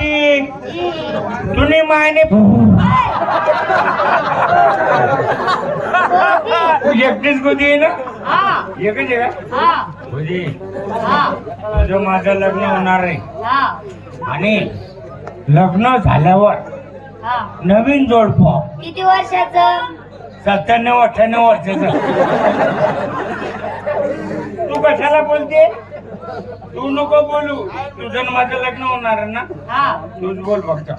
ती तुम्ही मायने तू एकटीच गोदी आहे ना? हा. एकच आहे का? हा. गोदी हा. तुझं माझं लग्न होणार आहे. हा. आणि लग्न झाल्यावर हा. नवीन जोडपं किती वर्षाचं? सत्त्याण्णव अठ्ठ्याण्णव वर्षाचं. तू कशाला बोलते तू नको बोलू. तुझं माझं लग्न होणार ना? हा. तूच बोल फक्त.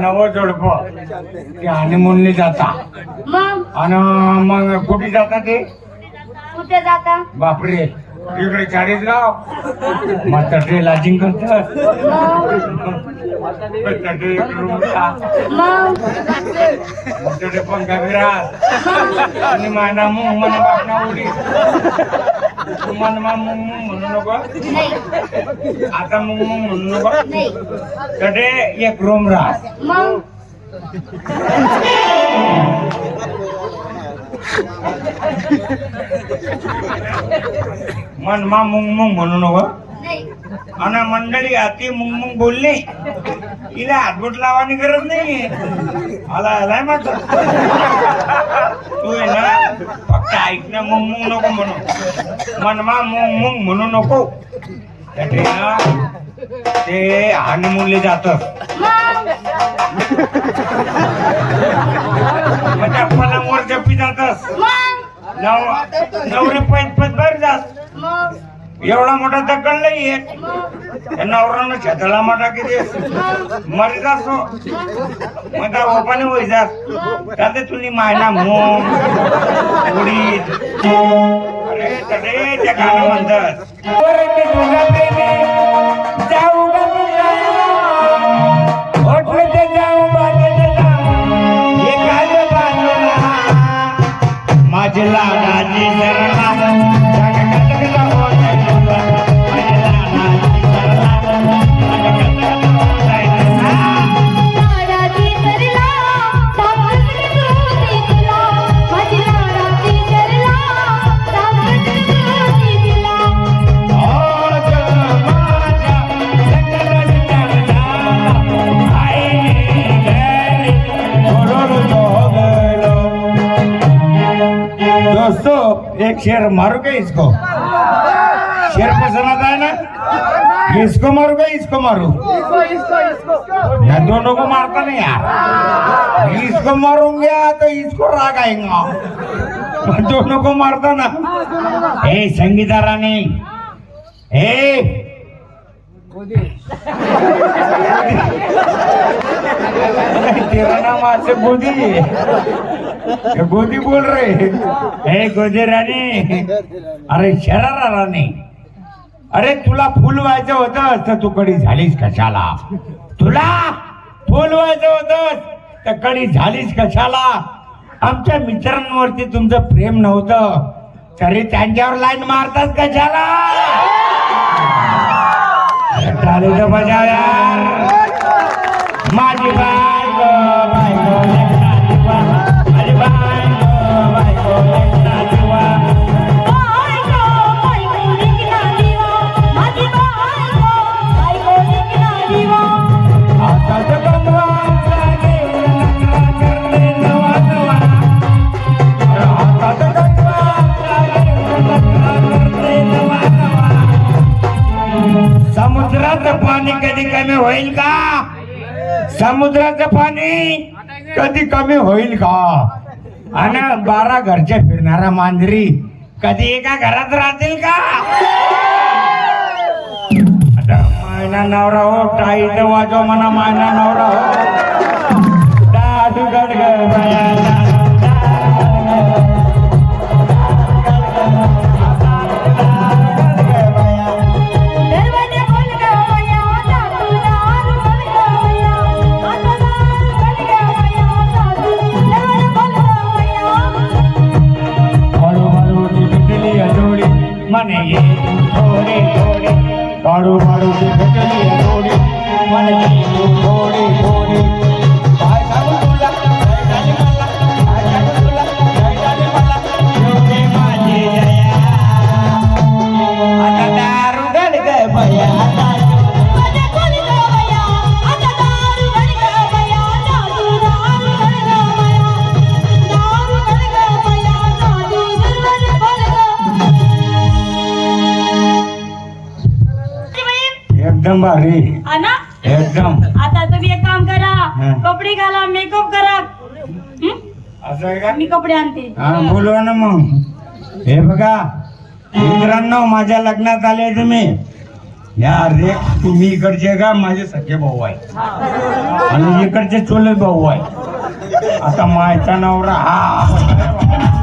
नवं जोडप. ते हनीमूनने जाता. मग? आणि मग कुठे जाता ते? कुठे जाता? बापरे. इकडे चाळीस गाव मग तटे लाजिंग करतात तटे पंखा फिरात आणि माना मुंग मन बापना उडी. तू मन मा मुंग मुंग म्हणू नको. आता मुंग मुंग म्हणू नको. तटे एक रूम राहत मग. मन मा मुंग मुंग म्हणू नको. आणि मंडळी अति मुंग मुंग बोलली हिला हातबोट लावानी गरज नाही आला आलाय माझा तू आहे ना फक्त ऐकणं मुंग मुंग नको म्हणू मन मा मुंग मुंग म्हणू नको त्याचे ना ते हानिमूनले जात म्हणजे पलंगवर जपी जातस नवरी पैत पैत बर जात एवढा मोठा दगड नाही एक मग त्या मोठा किती? मरी जातो मग त्या ओपाने होई का ते तुझी मायना मोम उडीद अरे तडे त्या गाणं म्हणतात. बरं मी जाऊ का लाडाची शरणा दोस्तों एक शेर मारू का इसको? शेर पसंद आता है ना? इसको मारू क्या इसको मारू? मैं दोनों को मारता नहीं यार. इसको मारूंगा तो इसको राग आएगा दोनों को मारता ना. ए संगीता रानी ए. तेरा नाम आज से गोदी गोदी बोल रे. हे गोदी राणी. अरे शरारा राणी. अरे तुला फुल व्हायचं होतं तर तू कडी झालीस कशाला? तुला फुल व्हायचं होतं तर कडी झालीस कशाला? आमच्या मित्रांवरती तुमचं प्रेम नव्हतं तरी त्यांच्यावर लाईन मारतात कशाला? अरे बजाव यार. माझी बा पाणी कधी कमी होईल का? समुद्राचं पाणी कधी कमी होईल का? आणि बारा घरच्या फिरणारा मांजरी कधी एका घरात राहतील का? मायना नवरा हो टाईट वाजव म्हणा मायना नवरा हो. મને એ થોડી થોડી. કાળું મારું મને થોડી થોડી. एकदम भारी. हा ना? एकदम. आता तुम्ही एक काम करा. हा. कपडे घाला मेकअप करा. हं? असं आहे का? मी कपडे आणते. हा बोलवा ना मग. हे बघा मित्रांनो माझ्या लग्नात आले तुम्ही. या रे तुम्ही इकडचे का? माझे सख्खे भाऊ आहे. आणि इकडचे चुलत भाऊ आहे. आता मायचा नवरा हा.